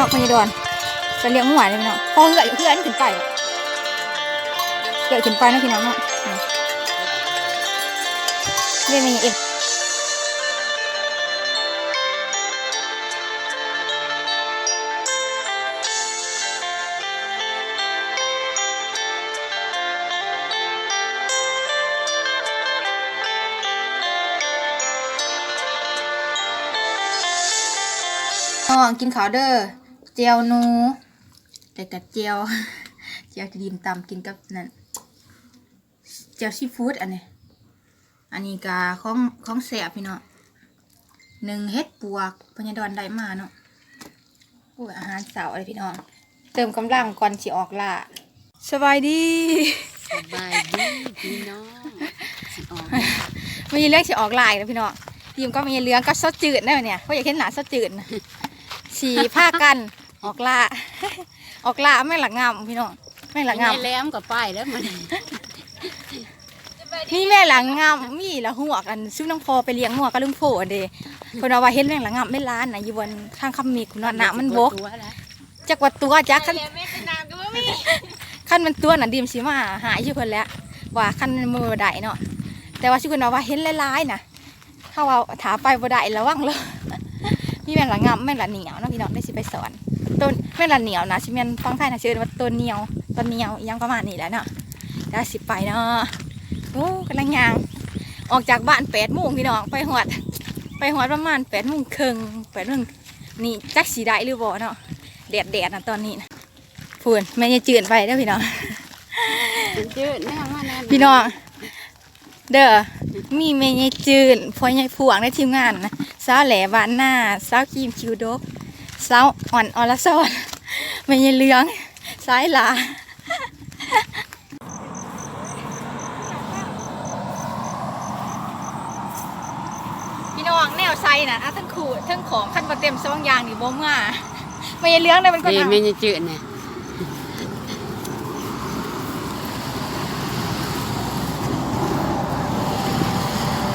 นาะพญดอนจะเลี้ยงหมวนเลยพี่น้องพอเหื่อยเหื่อยนี่ขึ้นไปอะเหื่อยขึ้นไปนะพี่น้องเนาะเรียกมันยังเอ็มน้องกินข้าวเด้อ จียวหนู แต่กับเจียว เจียวจะดีมตำกินกับนั่นเจียวซีฟู้ดอันนี้ อันนี้กาของของแสบพี่เนาะหนึ่งเฮ็ดปวกพญาดอนได้มาเนาะโอ้ยอาหารเสาร์อะไรพี่น้อง เติมกำลังก่อนสิออกล่าสบายดีสบายดีพี่น้องสิออกมีเรื่องสิออกลายนะพี่น้องทีมก็มีเรื่องก็ซดจืดนะเนี่ยเพราะอยากเห็นหนาซดจืดนะสีผ้ากัน ออกล่าออกล่าไม่งหลักงามพี่น้องไม่งหลักงามแม่แหล้มกับป้ายแล้วมันมีแม่หลังงามมีละหัวกันซื้อน้องพอไปเลี้ยงหัวกับลุงโผอันเดคนเอาว่าเห็นแม่งหลังงามไม่ล้านนะอยู่บนข้างคำมีคุณว่าหนามันบกตัวแล้วจักว่าตัวจักขั้นขั้นมันตัวน่ะดีมสิมาหายชื่อเพิ่นแล้วว่าขั้นมันบ่ได้เนาะแต่ว่าชื่อเพิ่นเอาว่าเห็นหลายๆน่ะถ้าว่าถาไปบ่ได้ระวังเลยมีแม่งหลังงามแม่งหลังเหนียวเนาะพี่น้องได้สิไปสอน ต้นแม่งหลังเหนียวนะสิแม่นฟังไทยนะชื่อว่าต้นเหนียวต้นเหนียวอิหยังประมาณนี้แหละเนาะแล้วสิไปเนาะโอ้กำลังยาง ออกจากบ้านแปดโมงพี่น้องไปหอด ไปหอดประมาณแปดโมงครึ่งแปดโมงนี่จักสีได้หรือบ่เนาะแดดแดดนะตอนนี้นะพูนแม่จะจืดไปเด้อพี่น้องมันจืดแม่มาแน่พี่น้องเด้อมีเมยายจืนพ่อใหญ่พวงในทีมงานนะสาวแหล่บานหน้าสาวครีมคิวดก สาวอ่อนอรสอนเมยายเหลืองสายหลาพี่น้องแนวไซน่ะอะทั้งขู่ทั้งของขั้นประเต็มสองอย่างนี่บ่มาเมยายเหลืองเนี่ยมันก็ดีทำแม่จะจืดเนี่ย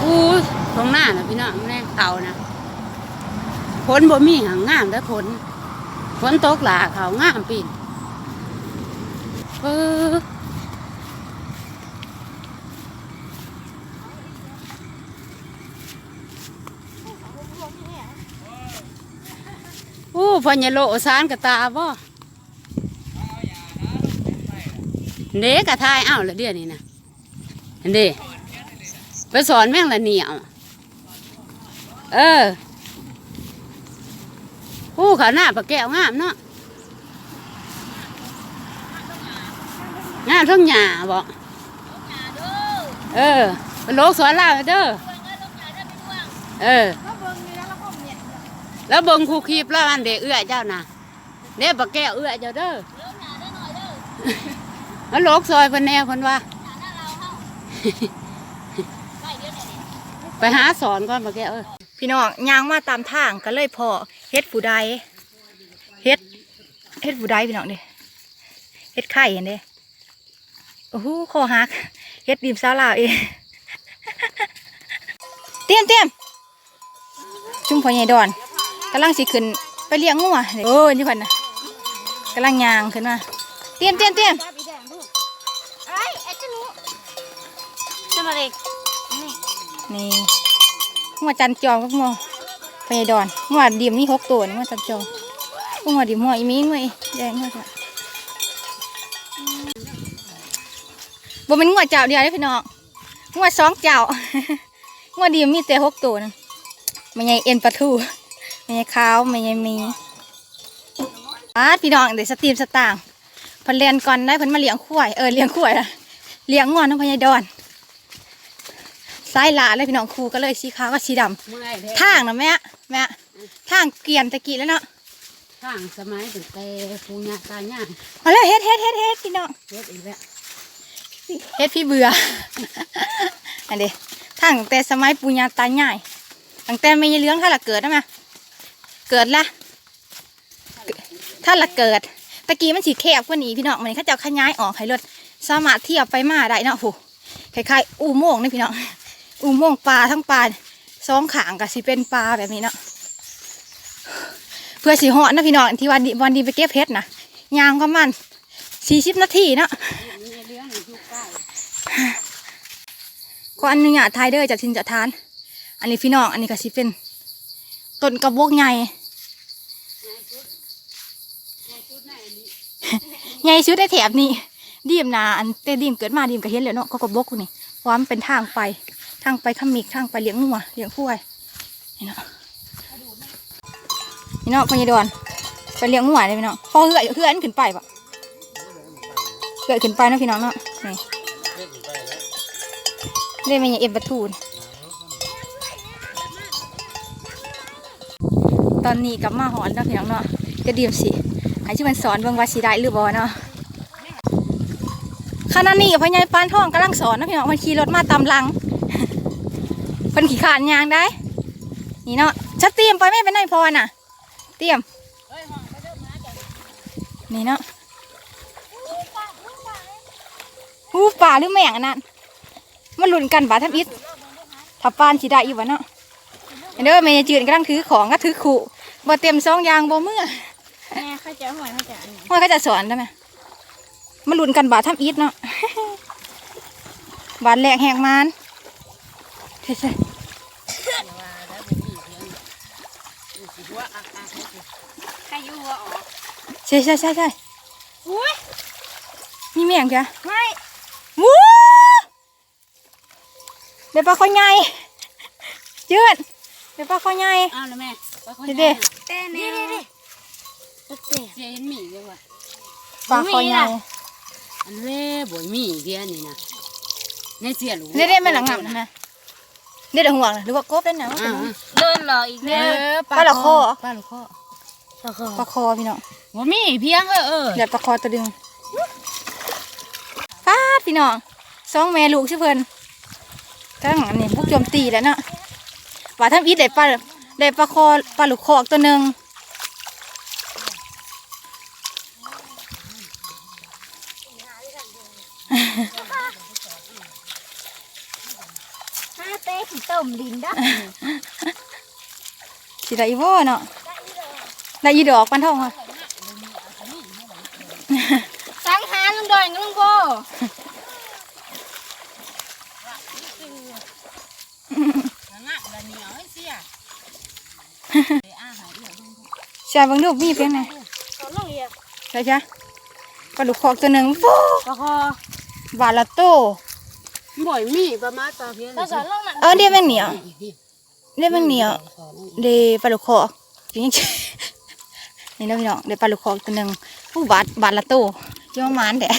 อู้ตรงหน้าน่ะพี่น้องแน่เก่านะ ฝนบ่มีหางงามแต่ฝนฝนตกหลาเขางามปีนเอออู้พญาโลสารกระตาบ่เด็กกระทายอ้าวละเดี๋ยวนี้นะเด็ไปสอนแม่งละเหนียวเออ อู้ขาหน้าปลาแก้วงามเนาะงามทั้งหญ้าบ่เออเป็นโลกสอนลาวเด้อเออ แล้วเบิ่งครูคีบแล้วอันเด็กเอื้อเจ้าน่ะเด็กปลาแก้วเอื้อเจ้าเด้อแล้วโลกซอยเพิ่นแนวเพิ่นว่าไปหาสอนก่อนปลาแก้วเอ้ยพี่น้องย่างมาตามทางก็เลยพอ เฮ็ดผู้ใดเฮ็ดเฮ็ดผู้ใดพี่น้องเด้เฮ็ดไข่เห็นเด้โอ้โหคอหักเฮ็ดดิมซาลาวเองเตรียมเตรียมจุ่มพ่อใหญ่ดอนกำลังสิขึ้นไปเลี้ยงงัวเด้โอ้ยนี่เพิ่นน่ะกำลังย่างขึ้นมาเตรียมเตรียมเตรียมจะมาเลยนี่งัวจันจองกับงัวพ่อ ใหญ่ดอนงัวดิมนี่หกตัวนี่งัวจันจองงัวดิมหัวอีมีงัวอีแดงงัวจ้ะบ่เป็นงวดเจ้าเดียวเด้พี่น้องงวดสองเจ้างวดเดียวมีแต่หกตัวนึงไม่ใช่เอ็นปลาทูไม่ใช่ขาวไม่ใช่มีอาพี่น้องเดี๋ยวสตรีมสตางค์พิ่นเรียนก่อนได้พิ่นมาเลี้ยงควายเออเลี้ยงควายอะเลี้ยงงอนน้องพญายดอน สายหลาเลยพี่น้องครูก็เลยสีขาวกับสีดเมื่อยแท้ำทางนะแม่แม่ทางเกลียนตะกี้แล้วเนาะทางสมัยตั้งแต่ปูญาตายายมาแล้วเฮ็ดเฮ็ดเฮ็ดเฮ็ดพี่น้องเฮ็ดอีกแล้วเฮ็ดพี่เบื่ออันเดีทั้งแต่สมัยปุญญาตายายตั้งแต่ไม่ยายเลี้ยงถ้าละเกิดนะมาเกิดละเกิดถ้าละเกิดตะกี้มันสีแคบกว่านี้พี่น้องมันนี้เขาจะเอาขยายออกให้รถสามารถเทียบไปมาได้เนาะโหคล้ายๆอูโมงนี่พี่น้อง อูโมงปลาทั้งปลาสองขางกับสิเป็นปลาแบบนี้เนาะเพื่อสิเหาะนะพี่น้องที่วันดีวันดีไปเก็บเพชรนะยางประมาณสี่สิบนาทีเนาะในเรื่องอยู่ใกล้ขออนุญาตทายเด้อจากทินจากทาน อันนี้พี่น้องอันนี้ก็สิเป็นต้นกระบอกใหญ่ใหญ่ชุดได้แถบนี้ดีมนาอันแต่ดีมเกิดมาดีมก็เห็นแล้วเนาะก็กระบอกนี่เพราะว่ามันเป็นทางไป ทางไปขมิกทางไปเลี้ยงงัวเลี้ยงควายนี่เนาะนี่เนาะพญดอนไปเลี้ยงงัวเลยพี่น้องพอเหื่อยเหื่อยอันขึ้นไปปะเหื่อยขึ้นไปนะพี่น้องเนาะนี่เล่นมันยังเอ็มประทูนตอนนี้กลับมาหอนเนาะพี่น้องเนาะจะดีมสิไอ้ที่มันสอนเบิ่งว่าสิได้หรือบ่เนาะขณะนี้พ่อใหญ่ปานทองกำลังสอนนะพี่น้องมันขี่รถมาตามหลัง เพิ่นขี่ขานยางได้ นี่เนาะชัดเตรียมไปไม่เป็นไรพอน่ะ เตรียมนี่เนาะหูป่าหรือแมงอันนั้นมันหลุนกันบ่าทำอิดถ้าปานสิได้อยู่บ่เนาะเด้อแม่ยายจืดกำลังถือของก็ถือขู่บ่เตรียมซองยางบ่เมื่อแม่เข้าใจหวยเข้าใจอันนี้ว่าเขาจะสอนได้ไหมมันลุ้นกันบาททำอีทเนาะบาทแหลกแหกมานใช่ ใช่ใครอยู่หัวออกใช่ใช่ใช่ใช่อุ้ยมีแม่งจ้ะไม่วู้เดี๋ยวปลาคอใหญ่ยืดเดี๋ยวปลาคอใหญ่อ้าวแล้วแม่ว่าคนเด้เต้นนี่นี่นี่เต้นเสียเห็นหมีเลยว่ะปลาคอใหญ่อันเล่บ่อยหมีเดียวนี่นะในเสียหลูเด็ดเด็ดไม่หลังงับนะเด็ดเดี๋ยวห่วงนะหรือว่ากบเล่นนะอ่าเดินรออีกเอเนี่ยอปลาหลอกคอปลาหลอกคอ ปลาคอพี่น้องบ่มีเพียงเออเออเดี๋ยวปลาคอตัวดึงป้าดพี่น้องสองแม่ลูกชื่อเพิ่นกำลังอันนี้พวกโจมตีแล้วเนาะว่าทำอีทได้ปลาได้ปลาคอปลาลูกคอกตัวหนึ่งห้าเต้ขี้ต้มดินได้สิได้อีบ่เนาะ ได้ยีดอกปันทองค่ะสังหารลุงดอยลุงโบงะละเหนียวเสียไปอาหารเดี๋ยวใช่บางรูปมีเพียงไหนเขาลงเรียใช่จ้ะปลาลูกคอกตัวหนึ่งฟูปลาคอบาทละโตบ่อยมีประมาณปลาเพียงเราสอนลงนั่นเออเดี๋ยวแมงเหนียวเดี๋ยวแมงเหนียวเดี๋ยวปลาลูกคอกจริงๆ นี่นะพี่น้องเดี๋ยวปลาลูกคอกตัวหนึ่งผู้บาทบาทละโตเจ้าหมานแดะ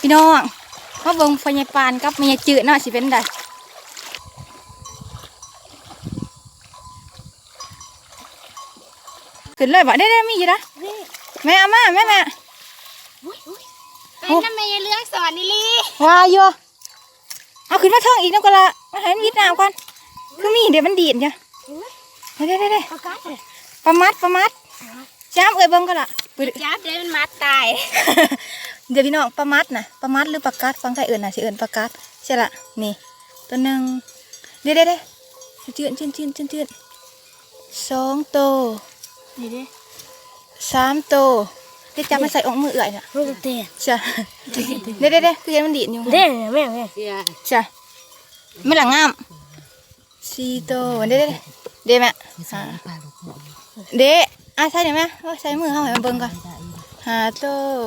พี่น้องมาเบิ่งไฟยายปานกับเมียจืดเนาะสิเป็นไดขึ้นเลยบ่ได้ได้มีอยู่นะแม่เอามาแม่แม่เป็นน้ำแม่เรื่องสอนนี่ลีวาอยู่เอาขึ้นมาเทิงอีกน้ำกะละมาให้มันวิดน้ำก่อนคือมีเดี๋ยวมันดีดจ้ะ เด้เด้เด้เด้ประกาศเลยประมัดประมัดจ้ามเอ้ยเบิ่งก็ละปึ๊ดจับเดี๋ยวมันมาตาย เดี๋ยวพี่น้องประมัดนะประมัดหรือประกัดฟังไทยเอื่นนะสิเอื่นประกัดใช่ละนี่ ตัวหนึ่งเด้เด้เด้เจือนเจือนเจือนเจือนเจือนสองโตวนี่ดิสามโตวเดี๋ยวจับมันใส่องค์มือเอื่อยน่ะลูกเต้จ้ะเด้เด้เด้คือเห็นมันดีดอยู่เด้แม่แม่เสียจ้ะไม่หลังงามสี่โตวเด้เด้ เด้เด้แม่อ่าปลาหลอกคอเด้อะใช่เดี๋ยวแม่เอาใช้มือเข้าให้มันเบิ่งก่อนหาโตว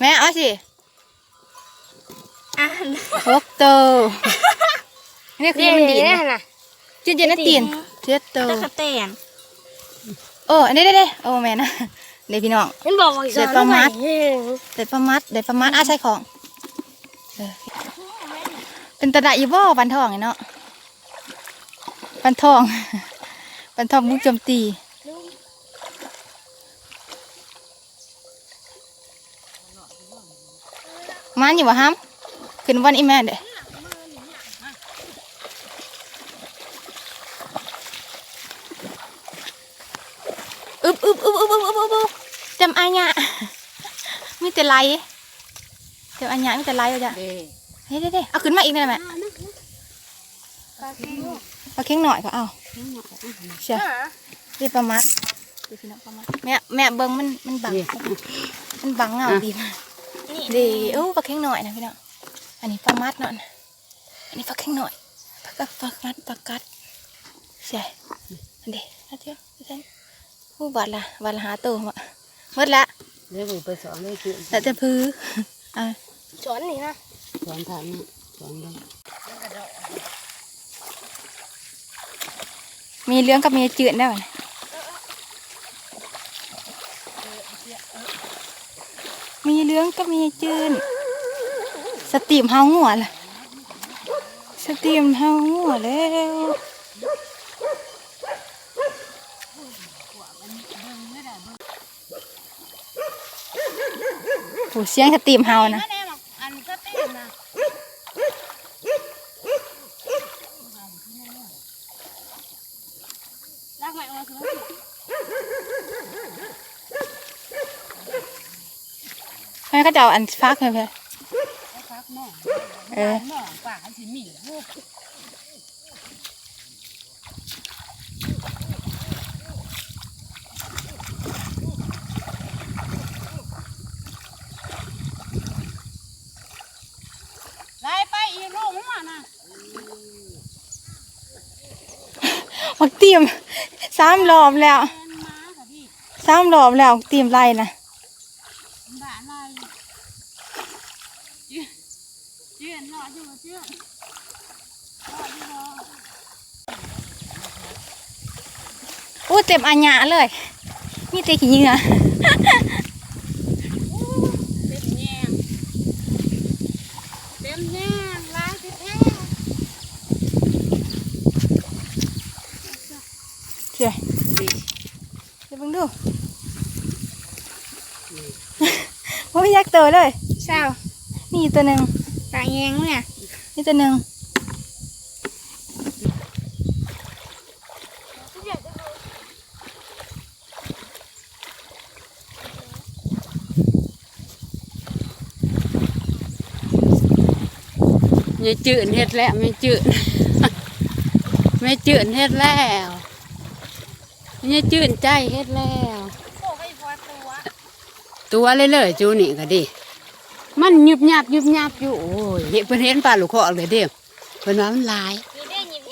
แม่เอาสิอะหกโตวนี่คือมันดีดนี่นะน่ะจินจินนะตีนเจ็ดโตวตะกะเต้นโอ้อันนี้เด้เด้โอ้แม่นะเดี๋ยวพี่น้อง มันบอกว่าเสร็จประมาท เฮ้ยเด็ดประมัดเด็ดประมัดอาใช้ของเออเป็นตะไดอยู่บ่ปันทองไงเนาะปันทองันทอมมุกจมตีมาอยู่วะฮัมขึ้นวันอีแม่เด้อึบอึบอึบอึบอึบอึบอึบจำอันยะมีแต่ไหลจำอันยะมีแต่ไลอะจ้ะเฮ้ยเด้เด้เอาขึ้นมาอีกหน่อยไหม ปลาเค็งหน่อยก็เอาเชียเรียกปลามัดดูพี่น้องปลามัดแม่แม่เบิ้งมันมันบังนี่มันบังเงาดีมากดีโอ้ปลาเค็งหน่อยนะพี่น้องอันนี้ปลามัดเนาะอันนี้ปลาเค็งหน่อยปลากัดปลากัดปลากัดเชียอันเดียวเดียวเดียวผู้บาดละบาดละหาตัวมาหมดละเดี๋ยวไปสอนเลยคือแต่จะพื้ออะสอนนี่นะสอนทางนี้สอนเลย มีเรื่องกับมีจืดได้ไหมมีเรื่องกับมีจืดสตีมเฮาหัวล่ะสตีมเฮาหัวแล้วโหเสียงสตีมเฮานะ แน่หรอกอันก็เต้นนะรักไหมเอามาสิ แม่ก็จะเอาอันฟักเลยเพื่อนพักหม้อเออหม้อป่าสิมีลูกไล่ไป บักเตรียมสามรอบแล้วเป็นม้าค่ะพี่สามรอบแล้วเตรียมไล่นะอู้เต็มอัญญะเลย นี่เต่ขี้เหงื่อเต็มแยงเต็มแยงลายแท้ เชื่อเดี๋ยวเบิ่งดูโอ้ ยยักษ์ตัวเลยเศร้านี่ตัวหนึ่งตาแยงเนี่ยนี่ตัวหนึ่งๆไม่จืดเฮ็ดแล้วไม่จืดไม่จืดเฮ็ดแล้วไม่จืดใจเฮ็ดแล้วโอ้ให้พอตัว ตัวเลยเลยๆจูนี่ก็ดิมันยุบยับยุบยับอยู่โอ้ยเห็นเพิ่นเห็นปลาลูกคอเลยเด้อเพิ่นว่ามันหลายมีได้ยิน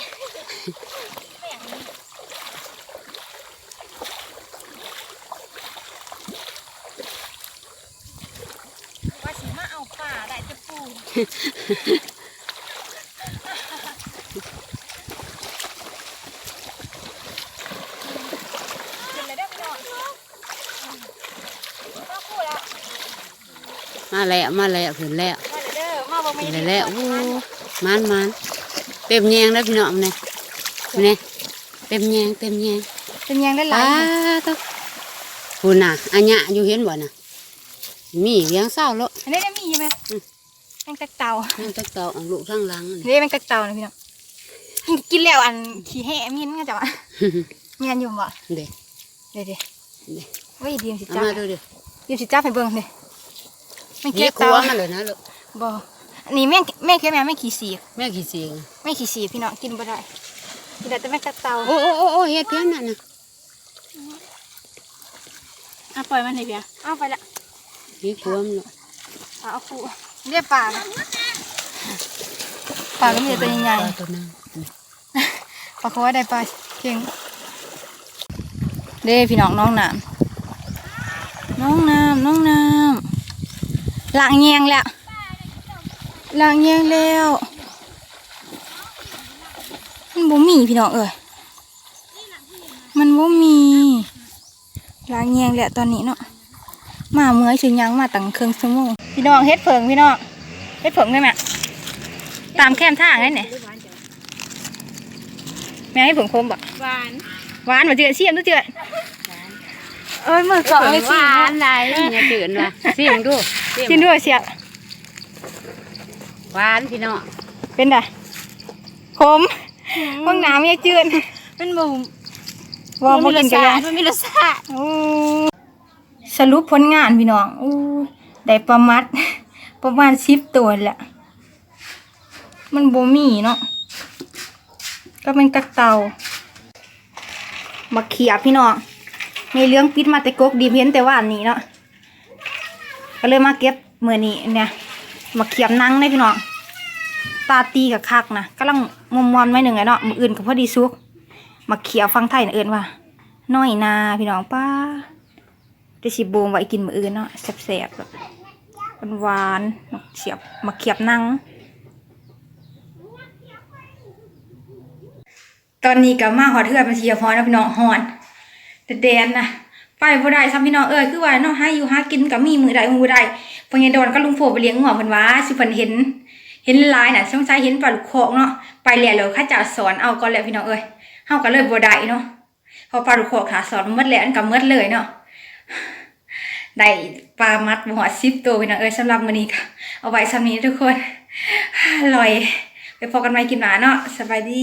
ว่าสิมาเอาป่าได้จะปูกินเลยได้ไปหน่อยมาคู่แล้ว มาแล้ว มาแล้วเพิ่นแล้วมาเด้อมาบ่มีเพิ่นแล้วโอ้มันมันเต็มแยงแล้วพี่น้องเนี่ยเนี่ยเต็มแยงเต็มแยงเป็นยังได้หปลาลายตัวคุณน่ะอันยะอยู่เห็นบ่น่ะ มีเลี้ยงเศร้าแล้วอันนี้ได้มีไหมแมงตะเต่านั่นตะเต่าเอาลูกทั้งหลังนี่แมงตะเต่านะพี่น้องกินแล้วอันขี้แห่มีนก็จะวะมีอันอยู่บ่เด็กเดี๋ยวเดี๋ยวเด็กเว้ยดีมสิเอาจ้ามาดูดิดีมสิจ้าไปเบิ่งเลย แม่งเก็เก็บบครัเต่าวมาเลยนะลูกบ่อันนี้แม่งแม่งแค่แม่งไม่ขี้สีกแม่ขี้เสียงไม่ขี้สีกพี่น้องกินบ่ได้กินได้แต่แม่งตะเต่าโอ้โอ้โอ้โอ้เฮ็ดเพี้ยนน่ะนะอะปล่อยมันให้เพียเอาไปละนี่ครัวมันลูกเอาเอาคู่เรียกปลาปลาก็มีแต่ตัวใหญ่ปลาตัวนั้นๆปลาเขาว่าได้ปลาเก่งเด้พี่น้องน้องน้ำน้องน้ำน้องน้ำล้างแยงแล้วล้างแยงแล้วมันบ่มีพี่น้องเอ้ยมันบ่มีล้างแยงแล้วตอนนี้เนาะมาเมื่อยสิยังมาตั้งเครื่องสมงพี่น้องเฮ็ดเผิงพี่น้องเฮ็ดเผิงได้ไหมตามแคมทางได้เนี่ยแม่ให้ผงคมบ่หวานหวานบ่เจือเสียมดูเจือเอ้ยมือเกาะเลยหสิวานหลายอย่าตื่นว่ะเสียงดูเสียง กินด้วยเสียหวานพี่น้องเป็นไงขมห้องน้ำยังจืดมันบ่ว่าบ่กินกันยังมันมีรสชาติโอ้สรุปผลงานพี่น้องอู้ได้ประมัดประมาณสิบตัวแหละ มันบ่มีเนาะกก็เป็นกักเตามาเขียบพี่น้อง ในเรื่องปิดมาแต่กกดีเพ้นแต่ว่าอันนี้เนาะ ก็เลยมาเก็บมือนี้เนี่ยมาเขียบนังได้พี่น้องตาตีกับคักนะกำลังมอมมอนไว้หนึ่งไงเนาะมืออื่นก็พอดีซุก มาเขียบฟังไทยนะเอิญว่าน้อยนาพี่น้องป้าจะสิโบมไว้กินมืออื่นเนาะแซ่บๆแบบหวานมาเขียบมาเขียบนังตอนนี้ก็มาหอดเทือนมาเชียร์พอนะพี่น้องหอนแต่แดนนะ ไปบ่ได้ซ้ำพี่น้องเอ้ยคือว่าเนาะให้อยู่หากินกับมีมือใดมือใดพญายดอนก็ลุงโผไปเลี้ยงหัวเพิ่นว่าสิเพิ่นเห็น เห็นลายน่ะสงสัยเห็นปลาลูกโคกเนาะไปแล้วเลยข้าจ้าสอนเอาก่อนแล้วพี่น้องเอ้ยเฮาก็เลยบ่ได้เนาะพอปลาลูกโคกขาสอนหมดแล้วอันก็หมดเลยเนาะได้ปลามัดบ่ฮอด10ตัวพี่น้องเอ้ยสำหรับมื้อนี้ก็เอาไว้ซ้ำนี้ทุกคนอร่อยไปพบกันใหม่กินหมาเนาะสบายดี